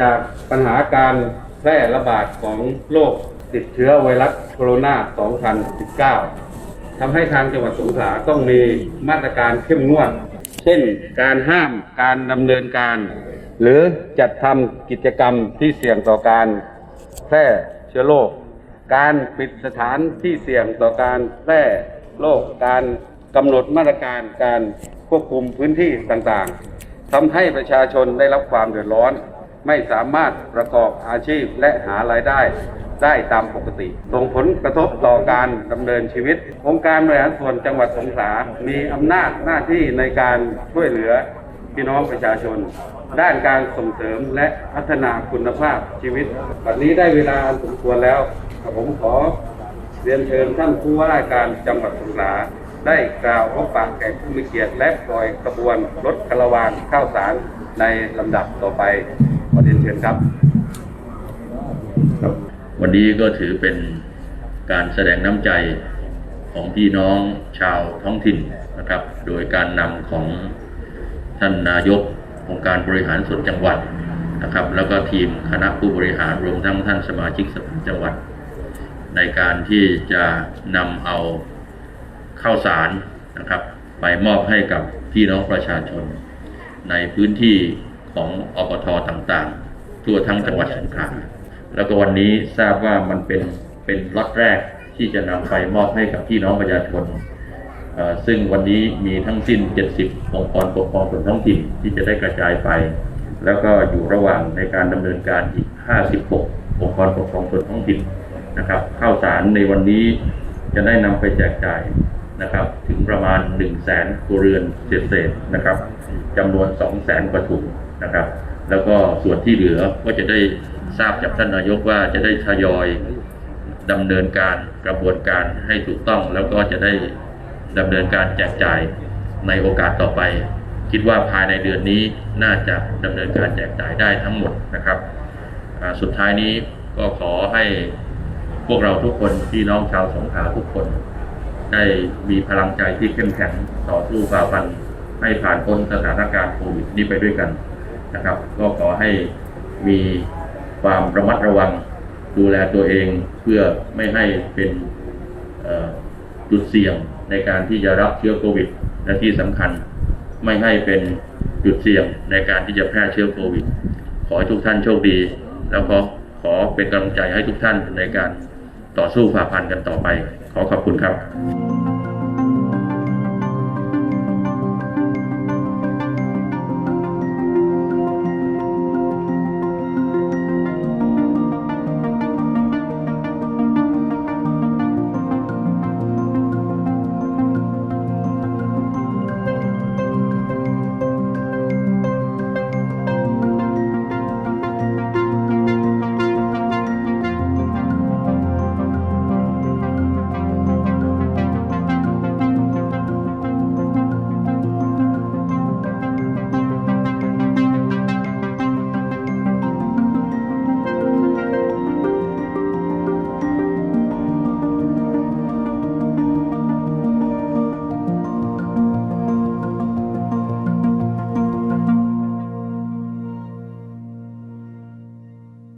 จากปัญหาการแพร่ระบาดของโรคติดเชื้อไวรัสโคโรนา 2019 ทำให้ทางจังหวัดสงขลาต้องมีมาตรการเข้มงวด เช่น การห้ามการดำเนินการ หรือจัดทำกิจกรรมที่เสี่ยงต่อการแพร่เชื้อโรค การปิดสถานที่เสี่ยงต่อการแพร่โรค การกำหนดมาตรการการควบคุมพื้นที่ต่างๆทำให้ประชาชนได้รับความเดือดร้อน ไม่สามารถประกอบอาชีพและหารายได้ได้ตามปกติ ส่งผลกระทบต่อการดำเนินชีวิต องค์การบริหารส่วนจังหวัดสงขลา มีอำนาจหน้าที่ในการช่วยเหลือพี่น้องประชาชน ด้านการส่งเสริมและพัฒนาคุณภาพชีวิตวันนี้ได้เวลาอันสมควรแล้ว ผมขอเรียนเชิญท่านผู้ว่าราชการจังหวัดสงขลาได้กล่าวพบปะแขกผู้มีเกียรติและปล่อยกระบวนรถคาราวานข้าวสารในลำดับต่อไป ขอเรียนเชิญครับครับ วันนี้ก็ถือเป็นการแสดงน้ำใจของพี่น้องชาวท้องถิ่นนะครับ โดยการนำของท่านนายกองค์การบริหารส่วนจังหวัดนะครับ แล้วก็ทีมคณะผู้บริหารรวมทั้งท่านสมาชิกสภาจังหวัด ในการที่จะนำเอาข้าวสารนะครับ ไปมอบให้กับพี่น้องประชาชน ในพื้นที่ ของอปทต่างๆ ทั่วทั้งจังหวัดสงขลาแล้วก็วันนี้ทราบว่ามันเป็นเป็นล็อตแรกที่จะนำไปมอบให้กับพี่น้องประชาชนซึ่งวันนี้มีทั้งสิ้น 70 องค์กรปกครองส่วนท้องถิ่นที่จะได้กระจายไป แล้วก็อยู่ระหว่างในการดำเนินการอีก 56 องค์กรปกครองส่วนท้องถิ่นนะครับข้าวสารในวันนี้จะได้นำไปแจกจ่าย นะครับ ถึงประมาณ 1 0 0 0 0แสนครัวเรือนเศษๆนะครับจำนวน 2 0 0แสนกว่าถุงนะครับ แล้วก็ส่วนที่เหลือก็จะได้ทราบจากท่านนายกว่าจะได้ทยอยดำเนินการกระบวนการให้ถูกต้อง แล้วก็จะได้ดำเนินการแจกจ่ายในโอกาสต่อไป คิดว่าภายในเดือนนี้น่าจะดำเนินการแจกจ่ายได้ทั้งหมดนะครับ สุดท้ายนี้ก็ขอให้พวกเราทุกคนพี่น้องชาวสงขลาทุกคน ได้มีพลังใจที่เข้มแข็งต่อสู้ฝ่าฟันให้ผ่านพ้นสถานการณ์โควิดนี้ไปด้วยกันนะครับ ก็ขอให้มีความระมัดระวังดูแลตัวเองเพื่อไม่ให้เป็นจุดเสี่ยงในการที่จะรับเชื้อโควิด และที่สำคัญไม่ให้เป็นจุดเสี่ยงในการที่จะแพร่เชื้อโควิด ขอให้ทุกท่านโชคดี แล้วก็ขอเป็นกำลังใจให้ทุกท่านในการต่อสู้ฝ่าฟันกันต่อไป ขอขอบคุณครับ